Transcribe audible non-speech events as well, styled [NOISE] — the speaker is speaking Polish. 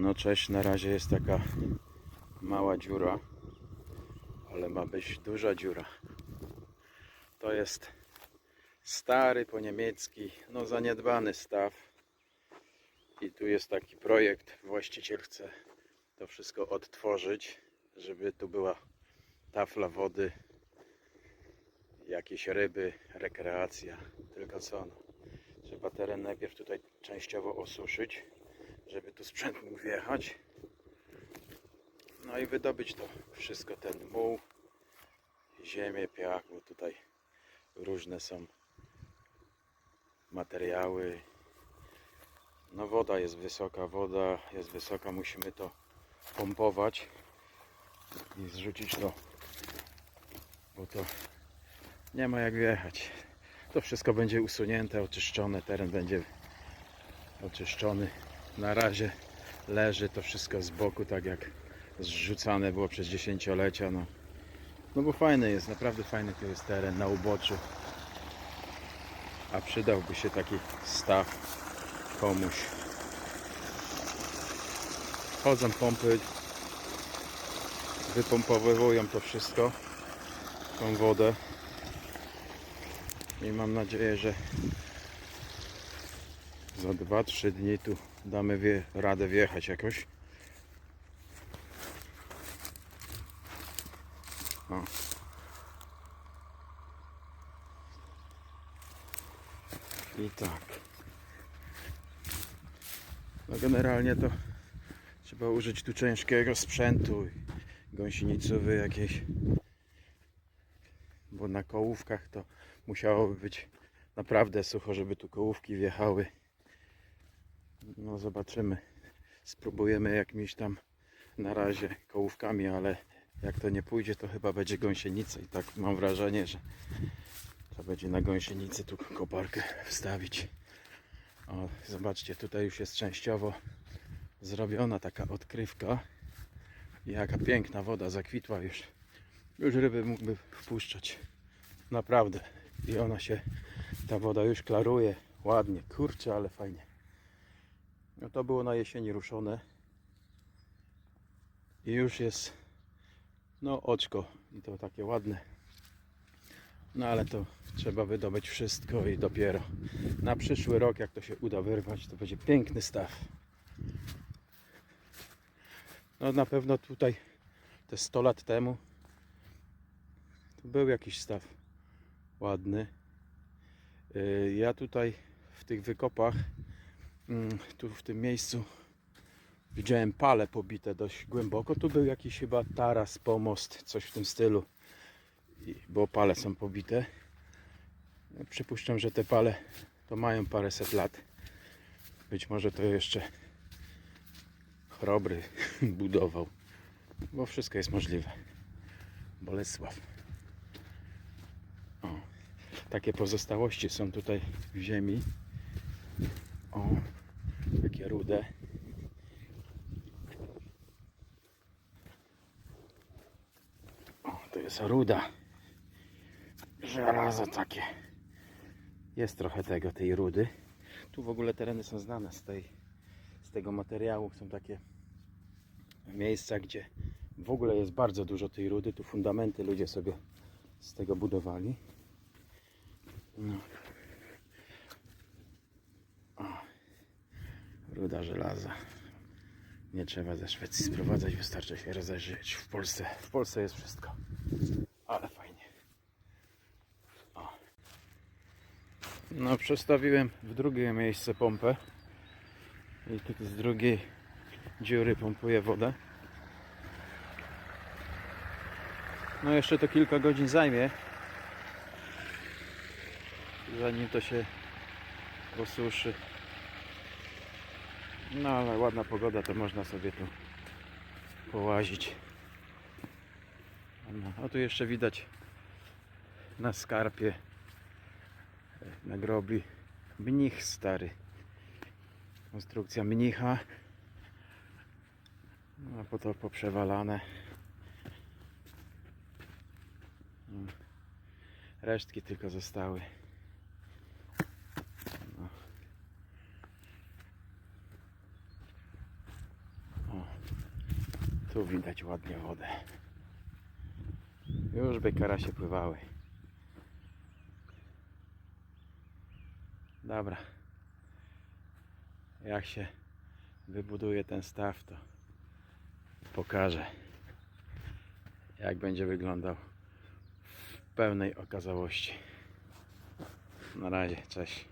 No cześć, na razie jest taka mała dziura, ale ma być duża dziura. To jest stary po niemiecki, no zaniedbany staw. I tu jest taki projekt, właściciel chce to wszystko odtworzyć, żeby tu była tafla wody, jakieś ryby, rekreacja. Tylko co, no, trzeba teren najpierw tutaj częściowo osuszyć, żeby tu sprzęt mógł wjechać. No i wydobyć to wszystko, ten muł, ziemię, piach, bo tutaj różne są materiały. No woda jest wysoka, woda jest wysoka, musimy to pompować i zrzucić to, bo to nie ma jak wjechać. To wszystko będzie usunięte, oczyszczone, teren będzie oczyszczony. Na razie leży to wszystko z boku, tak jak zrzucane było przez dziesięciolecia. No, no bo fajny jest, naprawdę fajny to jest teren na uboczu. A przydałby się taki staw komuś. Chodzą pompy, wypompowywują to wszystko, tą wodę. I mam nadzieję, że za 2-3 dni tu damy wie, radę wjechać jakoś. O. I tak. No generalnie to trzeba użyć tu ciężkiego sprzętu, gąsienicowy jakiejś, bo na kołówkach to musiałoby być naprawdę sucho, żeby tu kołówki wjechały. No zobaczymy. Spróbujemy jakimiś tam na razie kołówkami, ale jak to nie pójdzie, to chyba będzie gąsienica i tak mam wrażenie, że trzeba będzie na gąsienicy tu koparkę wstawić. O, zobaczcie, tutaj już jest częściowo zrobiona taka odkrywka. Jaka piękna woda zakwitła już. Już ryby mógłby wpuszczać. Naprawdę. I ona się, ta woda już klaruje ładnie. Kurczę, ale fajnie. No to było na jesieni ruszone. I już jest no oczko i to takie ładne. No ale to trzeba wydobyć wszystko i dopiero na przyszły rok, jak to się uda wyrwać, to będzie piękny staw. No na pewno tutaj te 100 lat temu był jakiś staw ładny. Yy, Ja tutaj w tych wykopach, tu w tym miejscu widziałem pale pobite dość głęboko. Tu był jakiś chyba taras, pomost, coś w tym stylu. Bo pale są pobite. Ja Przypuszczam, że te pale to mają paręset lat. Być może to jeszcze Chrobry [LAUGHS] budował. Bo wszystko jest możliwe. Bolesław. O, takie pozostałości są tutaj w ziemi. O, rude. O, to jest ruda. Żelazo takie. Jest trochę tego, tej rudy. Tu w ogóle tereny są znane z, tej, z tego materiału. Są takie miejsca, gdzie w ogóle jest bardzo dużo tej rudy. Tu fundamenty ludzie sobie z tego budowali. No. Ruda żelaza. Nie trzeba ze Szwecji sprowadzać, wystarczy się rozejrzeć w Polsce. W Polsce jest wszystko. Ale fajnie. O. No, przestawiłem w drugie miejsce pompę. I tu z drugiej dziury pompuję wodę. No jeszcze to kilka godzin zajmie. Zanim to się osuszy. No ale ładna pogoda, to można sobie tu połazić. No, a tu jeszcze widać na skarpie, na grobli mnich stary. Konstrukcja mnicha. No, a po to poprzewalane. No. Resztki tylko zostały. No. Tu widać ładnie wodę. Już by karasie pływały. Dobra. Jak się wybuduje ten staw, to pokażę, jak będzie wyglądał w pełnej okazałości. Na razie, cześć.